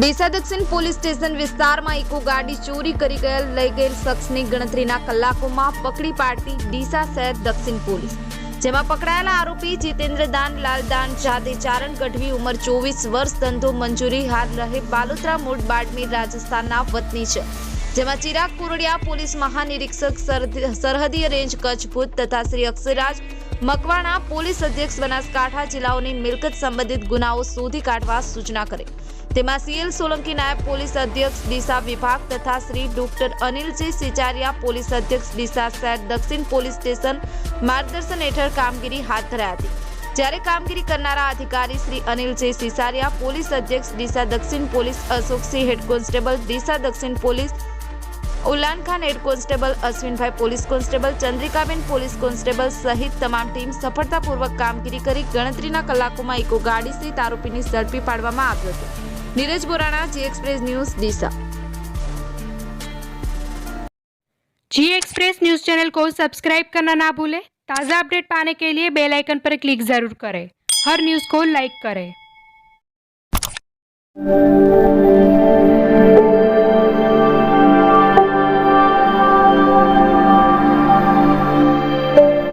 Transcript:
ડીસા દક્ષિણ police station વિસ્તારમાં eco ગાડી ચોરી કરી ગયેલ, લઈ ગયેલ શખ્સની ગણતરીના કલાકોમાં પકડી પાડતી ડીસા શહેર દક્ષિણ પોલીસ. જેમાં પકડાયેલા આરોપી જીતેન્દ્ર દાન લાલદાન, જાદે, ચારણ ગઢવી ઉંમર ચોવીસ વર્ષ, ધંધો મંજૂરી હાલ રહે, બાલોત્રા મૂળ બાડમેર રાજસ્થાનના વતની છે. જેમાં ચિરાગ પુરડિયા, પોલીસ મહાનિરીક્ષક સરહદ- સરહદીય રેન્જ કચ્છ ભુજ તથા શ્રી અક્ષરાજ મકવાણા, પોલીસ અધ્યક્ષ બનાસકાંઠા જિલ્લાઓની મિલકત સંબંધિત ગુનાઓ શોધી કાઢવા સૂચના કરી. તેમાં સીએલ સોલંકી નાયબ પોલીસ અધ્યક્ષ ડીસા વિભાગ તથા શ્રી ડોક્ટર અનિલજી સિચારિયા, પોલીસ અધ્યક્ષ ડીસા શહેર દક્ષિણ પોલીસ સ્ટેશન માર્ગદર્શન હેઠળ કામગીરી હાથ ધરાઈ હતી. જ્યારે કામગીરી કરનારા અધિકારી શ્રી અનિલજી સિસારિયા, પોલીસ અધ્યક્ષ ડીસા દક્ષિણ police Ashoksinh, head constable Deesa દક્ષિણ police Ulan Khan head constable Ashwinbhai police constable Chandrikaben police constable સહિત તમામ ટીમ સફળતાપૂર્વક કામગીરી કરી ગણતરીના કલાકોમાં ઇકો ગાડી સહિત આરોપીની ઝડપી પાડવામાં આવ્યો હતો Neeraj Borana Zee express news Deesa Zee express news channel को सब्सक्राइब करना ना भूलें ताज़ा अपडेट पाने के लिए बेल आइकन पर क्लिक ज़रूर करें हर न्यूज़ को लाइक करें